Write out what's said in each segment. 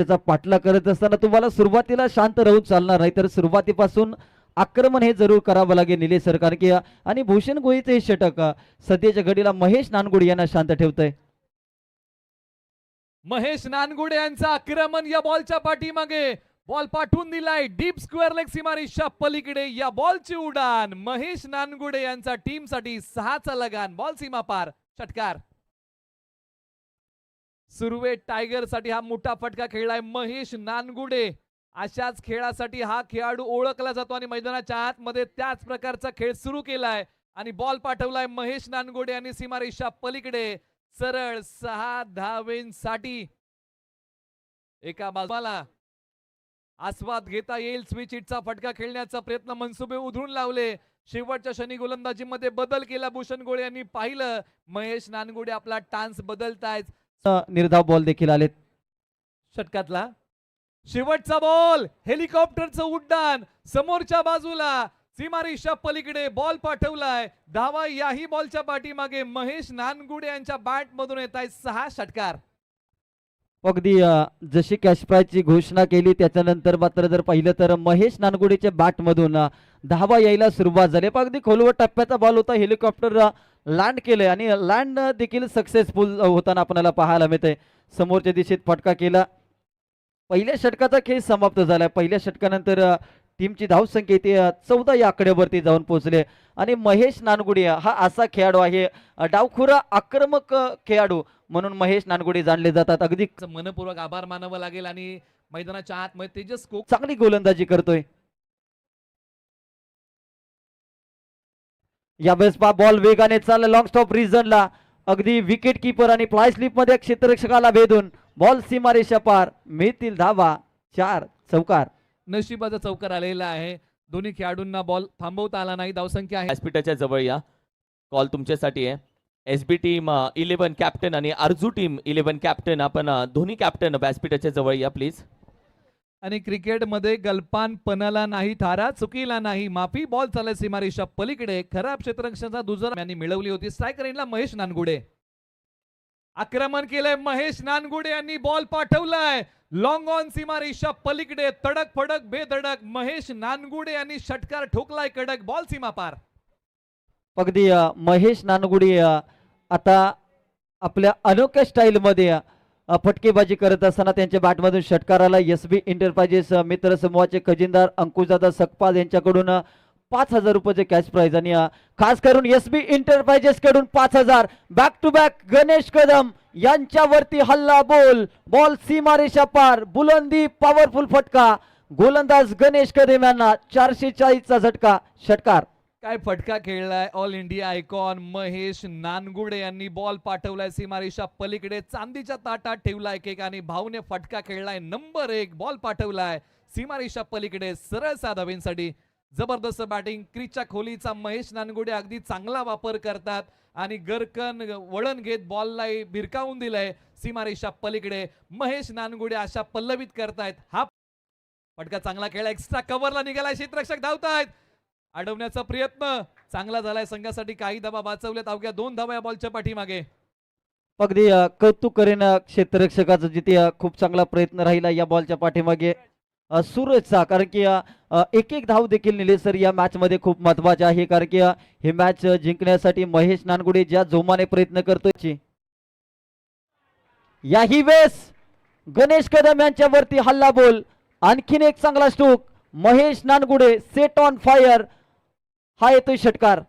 त्याचा पाठला करत असताना तुम्हाला सुरुवातीला शांत राहून चालणार नाही तर सुरुवातीपासून आक्रमण हे जरूर करावं लागेल निलेश सरकार की आणि भूषण गोळीचं हे षटक. सध्याच्या घडीला महेश नानगुडी यांना शांत ठेवत महेश नानगुडे यांचं आक्रमण या बॉलच्या पाठीमागे. बॉल पाठवून दिलाय डीप स्क्वेअर लेग सीमारेषच्या पलीकडे. या बॉलची उडान महेश नानगुडे यांचा टीमसाठी सहाचा लगान बॉल सीमा पार षटकार. सुरवे टायगरसाठी हा मोठा फटका खेळलाय महेश नानगुडे. अशाच खेळासाठी हा खेळाडू ओळखला जातो आणि मैदानाच्या आतमध्ये त्याच प्रकारचा खेळ सुरू केलाय. आणि बॉल पाठवलाय महेश नानगुडे आणि सीमारेषा पलीकडे. सरळ सहा धावेंसाठी. एका बाजूला आस्वाद घेता येईल स्विच हिटचा फटका खेळण्याचा प्रयत्न. मनसुबे उधळून लावले. शेवटच्या शनी गोलंदाजीमध्ये बदल केला भूषण गोळे यांनी पाहिलं. महेश नानगुडे आपला टान्स बदलतायत. निर्धाव बॉल देखील आलेत. षटकातला. शेवटचा बॉल हेलिकॉप्टरचं उड्डाण समोरच्या बाजूला. सीमारेषा पलीकडे बॉल पाठवलाय. धावा याही बॉलच्या पाठीमागे महेश नानगुडे यांच्या बॅट मधून येत आहे सहा षटकार. अगदी जशी कॅश घोषणा केली त्याच्यानंतर मात्र जर पाहिलं तर महेश नानगुडेच्या बॅटमधून धावा यायला सुरुवात झाली. पण अगदी खोलवर टप्प्याचा बॉल होता हेलिकॉप्टर लँड केलंय आणि लँड देखील सक्सेसफुल होताना आपल्याला पाहायला मिळतंय. समोरच्या दिशेत फटका केला. पहिल्या षटकाचा खेळ समाप्त झालाय पहिल्या षटकानंतर टीमची धावसंख्या इथे चौदा या आकड्यावरती जाऊन पोहोचले. आणि महेश नानगुडे हा असा खेळाडू आहे डावखुरा आक्रमक खेळाडू म्हणून महेश नानगुडे जाणले जातात. अगदी मनपूर्वक आभार मानावं लागेल आणि मैदानाच्या आतमध्ये तेजस कोक चांगली गोलंदाजी करतोय. यावेळेस पा बॉल वेगाने चालला लॉंग स्टॉप रिझनला अगदी विकेट किपर आणि फ्लाय स्लिपमध्ये क्षेत्ररक्षकाला भेदून बॉल सीमारेषा पार. मिळतील धावा चार चौकार. नशिबाचा चौकार आलेला आहे. दोन्ही खेळाडूंना बॉल थांबवता आला नाही. धावसंख्या आहे. व्यासपीठाच्या जवळ या. कॉल तुमच्यासाठी आहे. S B team eleven captain आणि अर्जू टीम इलेव्हन कॅप्टन आपण दोन्ही कॅप्टन व्यासपीठाच्या जवळ या प्लीज आणि क्रिकेटमध्ये गलपान पणाला नाही थारा चुकीला नाही. माफी बॉल चालय सीमारेषा पलीकडे. खराब क्षेत्ररक्षणाचा दुजर यांनी मिळवली होती. स्ट्रायकर एंडला महेश नानगुडे. आक्रमण केलंय महेश नानगुडे यांनी. बॉल पाठवलाय. लॉंग ऑन सीमारेषा पलीकडे तडक फडक बेधडक महेश नानगुडे यांनी षटकार ठोकलाय कडक बॉल सीमा पार अगदी महेश नानगुडे आता आपल्या अनोख्या स्टाईलमध्ये मध्ये फटकेबाजी करत असताना त्यांच्या बॅटमधून षटकाराला एस बी एंटरप्राइजेस मित्र समूहाचे खजिनदार अंकुशदादा सकपाल यांच्याकडून पाच हजार रुपयाचे कॅश प्राईज आणि खास करून एस बी इंटरप्राइजेस कडून पाच हजार. Back to back Ganesh Kadam यांच्यावरती हल्ला बोल. बॉल सीमारेषा पार. बुलंदी पॉवरफुल फटका. गोलंदाज गणेश कदम यांना चारशे चाळीसचा झटका. षटकार. काय फटका खेळलाय? All India icon Mahesh Nangude यांनी बॉल पाठवलाय सीमारेषा. पलीकडे चांदीच्या ताटात ठेवलाय केक आणि भाऊने फटका खेळलाय. नंबर एक बॉल पाठवलाय. सीमारेषा पलीकडे सरळ साधावींसाठी जबरदस्त बॅटिंग क्रीजच्या खोलीचा महेश नानगुडे अगदी चांगला वापर करतात. आणि गरकन वळण घेत बॉललाही भिरकावून दिलंय सीमारेषा पलीकडे. महेश नानगुडे अशा पल्लवित करतायत. हा फटका चांगला खेळा एक्स्ट्रा कव्हरला निघालाय. क्षेत्ररक्षक धावतायत. अडवण्याचा प्रयत्न चांगला झालाय. संघासाठी काही धाबा वाचवल्यात. अवघ्या दोन धाबा या बॉलच्या पाठीमागे. अगदी कौतुक करेन क्षेत्ररक्षकाचं जिथे खूप चांगला प्रयत्न राहिला या बॉलच्या पाठीमागे. सूरजचा कारण की एक एक धाव देखील निलेश सर या मॅचमध्ये खूप महत्त्वाचे आहे कारण की ही मॅच जिंकण्यासाठी महेश नानगुडे ज्या जोमाने प्रयत्न करतोय याही वेळेस गणेश कदम यांच्यावरती हल्ला बोल. आणखीन एक चांगला stroke Mahesh Nangude set on fire हा येतोय षटकार.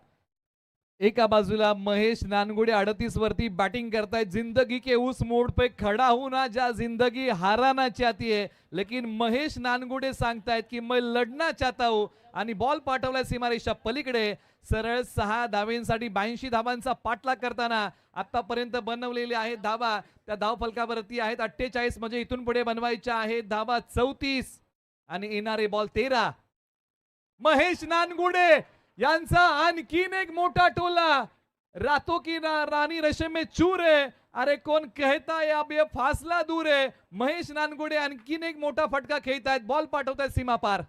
एका बाजूला महेश नानगुडे अडतीस वरती बॅटिंग करतायत. जिंदगी के उस मोड पे खड़ा हूं ना जा जिंदगी हाराना चाहती है लेकिन महेश नानगुडे सांगतायत की मैं लढना चाहता हूं आणि बॉल पाठवलाय सीमारेषा पलीकडे. सरळ सहा धावेंसाठी ब्याऐंशी धावांचा पाठलाग करताना आतापर्यंत बनवलेले आहेत धावा. त्या धावफलकावरती आहेत अठ्ठेचाळीस म्हणजे इथून पुढे बनवायच्या आहेत धावा चौतीस. आणि येणारे बॉल तेरा. महेश नानगुडे यांचा आणखीन एक मोठा टोला. रातो की रा, राणी रशे में चूर है. अरे कोण कहता या बे फासला दूर आहे महेश नानगुडे आणखीन एक मोठा फटका खेळतायत. बॉल पाठवतायत सीमा पार.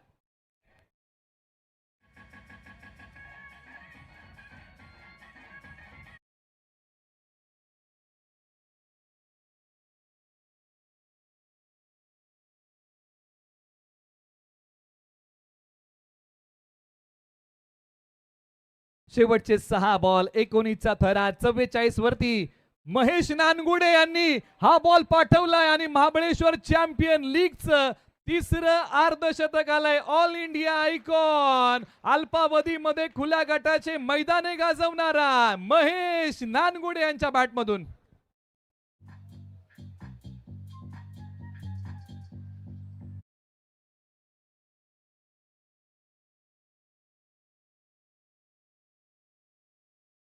शेवटचे सहा बॉल एकोणीसचा थरा चव्वेचाळीस वरती. महेश नानगुडे यांनी हा बॉल पाठवलाय आणि महाबळेश्वर चॅम्पियन लीगचं तिसरं अर्धशतक आलंय. All India icon. अल्पावधीमध्ये खुल्या गटाचे मैदाने गाजवणारा महेश नानगुडे यांच्या बॅटमधून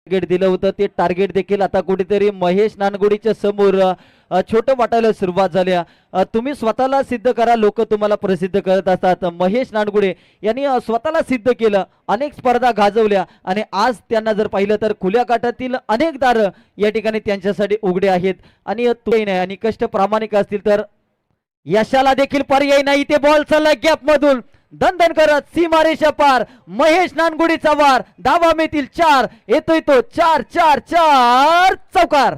टार्गेट दिलं होतं. ते टार्गेट देखील आता कुठेतरी महेश नानगुडीच्या समोर छोटं वाटायला सुरुवात झाली. तुम्ही स्वतःला सिद्ध करा. लोक तुम्हाला प्रसिद्ध करत असतात. महेश नानगुडे यांनी स्वतःला सिद्ध केलं. अनेक स्पर्धा गाजवल्या आणि आज त्यांना जर पाहिलं तर खुल्या काठातील अनेक दार या ठिकाणी त्यांच्यासाठी उघडे आहेत. आणि अ, तोही नाही आणि कष्ट प्रामाणिक असतील तर यशाला देखील पर्याय नाही. ते बॉल चालला गॅप मधून. दंदन करत सीमारेषा पार महेश नानगुडीचा वार धावा मिळतील चार येतोय तो चार चार चार चौकार.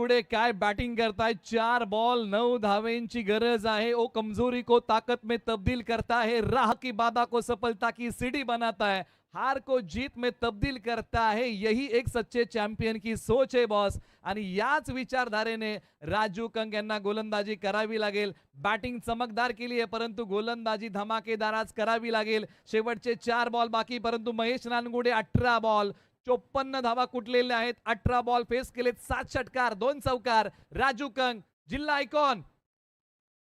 पुढे काय बॅटिंग करताय? चार बॉल नऊ धावेंची गरज आहे. ओ कमजोरी को ताकत में तब्दील करता है. राह की बाधा को सफलता की सीढ़ी बनाता है. हार को जीत में तब्दील करता है. यही एक सच्चे चॅम्पियन की सोच आहे बॉस आणि याच विचारधारेने राजू कंग यांना गोलंदाजी करावी लागेल. बॅटिंग चमकदार केली आहे परंतु गोलंदाजी धमाकेदार आज करावी लागेल. शेवटचे चार बॉल बाकी परंतु महेश नानगुडे अठरा बॉल चोपन्न धावा कुठलेल्या आहेत? अठरा बॉल फेस केलेत सात षटकार दोन चौकार. राजू कंग जिल्हा आयकॉन.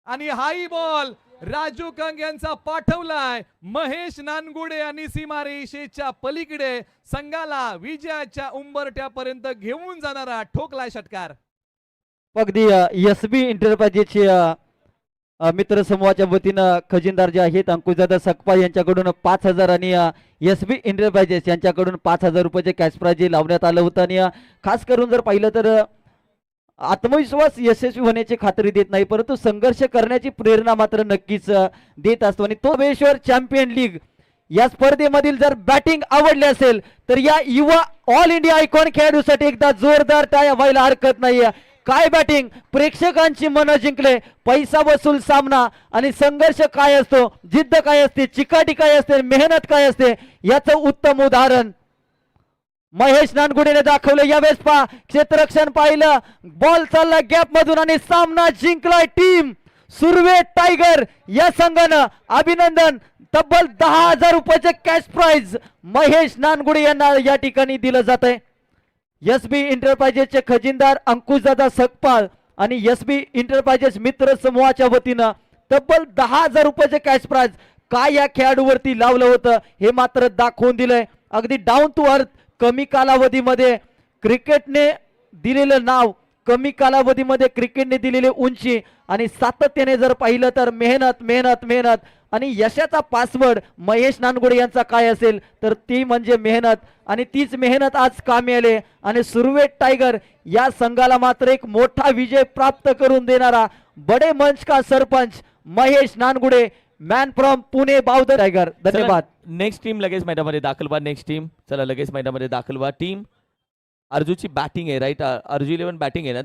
आणि हाई बॉल राजू कंग यांचा पाठवलाय. महेश नानगुडे आणि सीमा रेषेच्या पलीकडे संघाला विजयाच्या उंबरट्यापर्यंत घेऊन जाणारा ठोकलाय षटकार. अगदी एस बी इंटरप्राइजेसचे मित्र समूहाच्या वतीनं खजिनदार जे आहेत अंकुशदादा सकपा यांच्याकडून पाच हजार आणि एस बी इंटरप्राइजेस यांच्याकडून पाच हजार रुपयाचे कॅश प्राइज लावण्यात आलं होतं. आणि खास करून जर पाहिलं तर आत्मविश्वास यशस्वी होण्याची खात्री देत नाही परंतु संघर्ष करण्याची प्रेरणा मात्र नक्कीच देत असतो. आणि तो बेश्वर चॅम्पियन लीग या स्पर्धेमधील जर बॅटिंग आवडली असेल तर या युवा ऑल इंडिया आयकॉन खेळाडूसाठी एकदा जोरदार त्या व्हायला हरकत नाही काय बॅटिंग प्रेक्षकांची मनं जिंकले. पैसा वसूल सामना आणि संघर्ष काय असतो? जिद्द काय असते? चिकाटी काय असते? मेहनत काय असते? याचं उत्तम उदाहरण. महेश नानगुडेने दाखवलं. यावेळेस पा क्षेत्ररक्षण पाहिलं. बॉल चालला गॅप मधून आणि सामना जिंकलाय टीम सुरवे टायगर या संघानं अभिनंदन. तब्बल दहा हजार रुपयाचे कॅश प्राइज महेश नानगुडे यांना या ठिकाणी दिलं जात आहे एस बी इंटरप्राइजेसचे खजिनदार अंकुशदादा सकपाळ आणि एस बी इंटरप्राइजेस मित्र समूहाच्या वतीनं तब्बल दहा हजार रुपयाचे कॅश प्राइज काय या खेळाडूवरती लावलं होतं हे मात्र दाखवून दिलंय. अगदी डाऊन टू अर्थ कमी कालावधीमध्ये क्रिकेटने दिलेलं नाव कमी कालावधीमध्ये क्रिकेटने दिलेली उंची आणि सातत्याने जर पाहिलं तर मेहनत मेहनत मेहनत आणि यशाचा पासवर्ड महेश नानगुडे यांचा काय असेल तर ती म्हणजे मेहनत. आणि तीच मेहनत आज कामी आले आणि सुरवेट टायगर या संघाला मात्र एक मोठा विजय प्राप्त करून देणारा बडे मंच का सरपंच महेश नानगुडे मॅन फ्रॉम पुणे बावधर टायगर. धन्यवाद. नेक्स्ट टीम लगेच मैदानामध्ये दाखल व्हा नेक्स्ट टीम चला लगेच मैदानामध्ये दाखल व्हा. टीम अर्जूची बॅटिंग आहे राईट अर्जू इलेव्हन बॅटिंग आहे ना?